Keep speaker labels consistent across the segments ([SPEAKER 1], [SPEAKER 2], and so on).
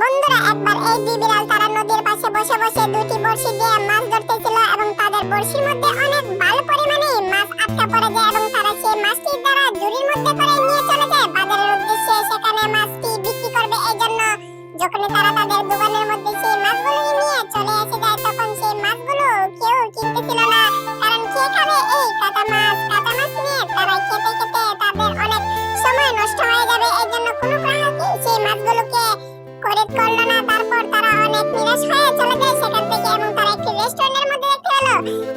[SPEAKER 1] বন্ধুরা, একবার এই দুই বিড়াল তারা নদীর পাশে বসে বসে দুটি বড়শি দিয়ে মাছ ধরতেছিল এবং তাদের বড়শির মধ্যে অনেক ভালো পরিমাণে মাছ আটকা পড়ে যায় এবং তারা সেই মাছটির দ্বারা ঝুড়ির মধ্যে করে নিয়ে চলে যায়। বাজারের উদ্দেশ্যে সেখানে মাছটি বিক্রি করবে এই জন্য যখনই তারা তাদের দোকানের মধ্যে সেই মাছগুলো নিয়ে চলে এসে যায়, তখন সেই মাছগুলো কেউ কিনতেছিল না। কারণ কে খাবে খরিদ করল না, তারপর তারা অনেক নিরাশ হয়ে চলে যায় সেখান থেকে এবং তারা একটি রেস্টুরেন্টের মধ্যে দেখতে পেল,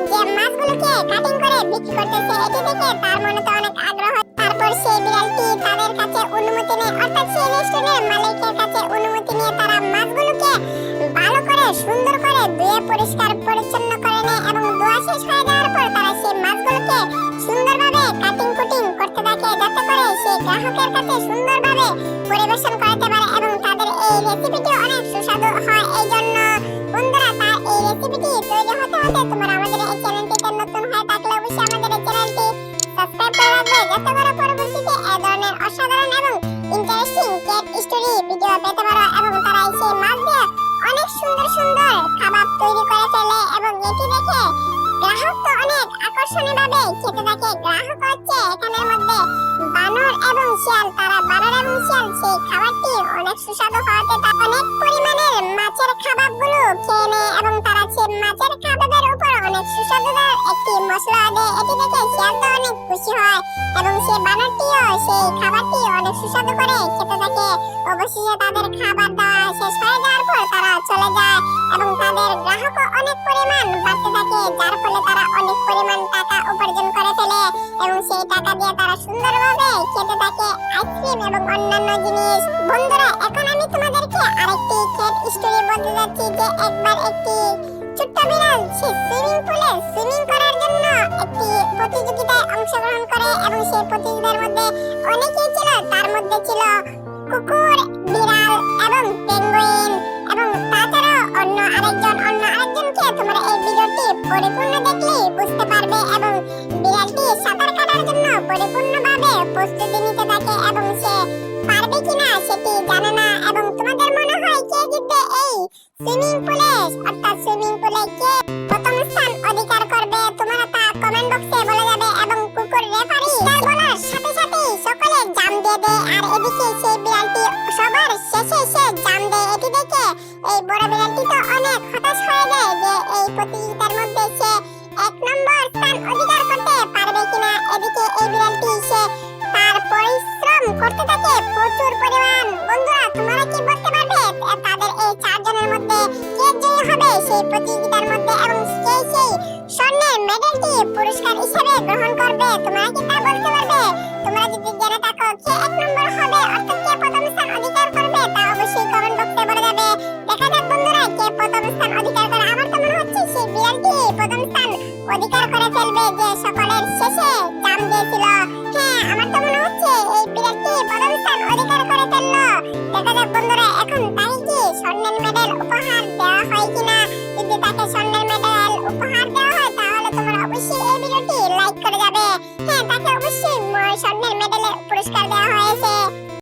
[SPEAKER 1] যে মাছগুলোকে কাটিং করে বিক্রি করতেছে। এটি দেখে তার মনে তো অনেক আগ্রহ। তারপর সেই বিড়ালটি তাদের কাছে অনুমতি নেয়। অর্থাৎ সেই রেস্টুরেন্টের মালিকের কাছে অনুমতি নিয়ে তারা মাছগুলোকে ভালো করে, সুন্দর করে ধুয়ে, পরিষ্কার, পরিচ্ছন্ন করে নেয় এবং ধোয়া শেষ হয়ে যাওয়ার পর তারা সেই মাছগুলোকে সুন্দরভাবে কাটিং কুটিং করতে থাকে, যাতে করে সেই গ্রাহকের কাছে সুন্দরভাবে পরিবেশন করতে রেসিপিটি অনেক সুস্বাদু হয় এই জন্য বন্ধুরা তার এই রেসিপিটি তৈরি হতে হতে তোমরা আমাদের এই চ্যানেলটিতে নতুন হয়ে থাকলে অবশ্যই আমাদের এই চ্যানেলটি সাবস্ক্রাইব করে রাখবে, যাতে করে পরবর্তীতে এই ধরনের অসাধারণ এবং ইন্টারেস্টিং কেক স্টোরি ভিডিও পেতে পারো এবং তারা এই সেই মাছ দিয়ে অনেক সুন্দর সুন্দর খাবার তৈরি করে ফেলে এবং এটি দেখে গ্রাহক তো অনেক আকর্ষণীয় ভাবে খেতে থাকে। গ্রাহক শিয়াল তারা বানর এবং সেই খাবারটি অনেক সুস্বাদু হওয়াতে তা অনেক পরিমাণের মাছের খাবারগুলো খেয়ে নেয় এবং তারা সেই মাছের খাবারের উপর অনেক সুস্বাদুদার একটি মশলা দেয় এটি দেখে শিয়াল তো অনেক খুশি হয় এবং সেই বানরটিও সেই খাবারটি অনেক সুস্বাদু করে খেতে থাকে অবশেষে তাদের খাবার দেওয়া শেষ হয়ে যাওয়ার পর তারা চলে যায় এবং তাদের গ্রাহকও অনেক পরিমাণ বাড়তে থাকে, যার ফলে তারা অনেক পরিমাণ টাকা উপার্জন করে ফেলে এবং সেই টাকা দিয়ে তারা সুন্দরভাবে বলতে যাচ্ছি যে একবার একটি ছোট্ট বিড়াল, সে সুইমিং পুলে সুইমিং করার জন্য একটি প্রতিযোগিতায় অংশগ্রহণ করে এবং সেই প্রতিযোগিতার মধ্যে অনেকেই ছিল। তার মধ্যে ছিল কুকুর, বিড়াল এবং পেঙ্গুইন এবং তাছাড়াও অন্য আরেকজন, অন্য আরেকজনকে তোমরা এই ভিডিওটি পরিপূর্ণ দেখলেই বুঝতে পারবে এবং বিড়ালটি সাঁতার কাটার জন্য পরিপূর্ণভাবে প্রস্তুতি নিতে থাকে এবং সুইমিং পুলে, অর্থাৎ সুইমিং পুলে কে প্রথম স্থান অধিকার করবে তোমরা তা কমেন্ট বক্সে বলে যাবে এবং কুকুর রেফারি তার বলার সাথে সাথে সকলে জাম দিয়ে দেয়। আর এদিকে সেই বিড়ালটি সবার শেষে সে জাম দেয়। এটি দেখে এই বড় বিড়ালটি তো অনেক হতাশ হয়ে যায় যে এই প্রতিযোগিতার মধ্যে সে এক নম্বর স্থান অধিকার করতে পারবে কিনা। এদিকে এই বিড়ালটি সে তার পরিশ্রম করতে থাকে প্রচুর পরিমাণ। সেই প্রতিযোগিতার মধ্যে এবং কে সেই স্বর্ণের মেডেলটি পুরস্কার হিসেবে গ্রহণ করবে। তোমরা কি তা বলতে পারবে? তোমরা যদি জেনে থাকো কে এক নম্বর হবে, অর্থাৎ কে প্রথম স্থান অধিকার করবে, তা অবশ্যই কমেন্ট বক্সে বলে যাবে। দেখা যাক বন্ধুরা, কে প্রথম স্থান অধিকার করে আমার তো মনে হচ্ছে সেই বিড়ালটি প্রথম স্থান অধিকার করে ফেলবে যে সকলের শেষে জাম দিয়েছিল। her was shameless.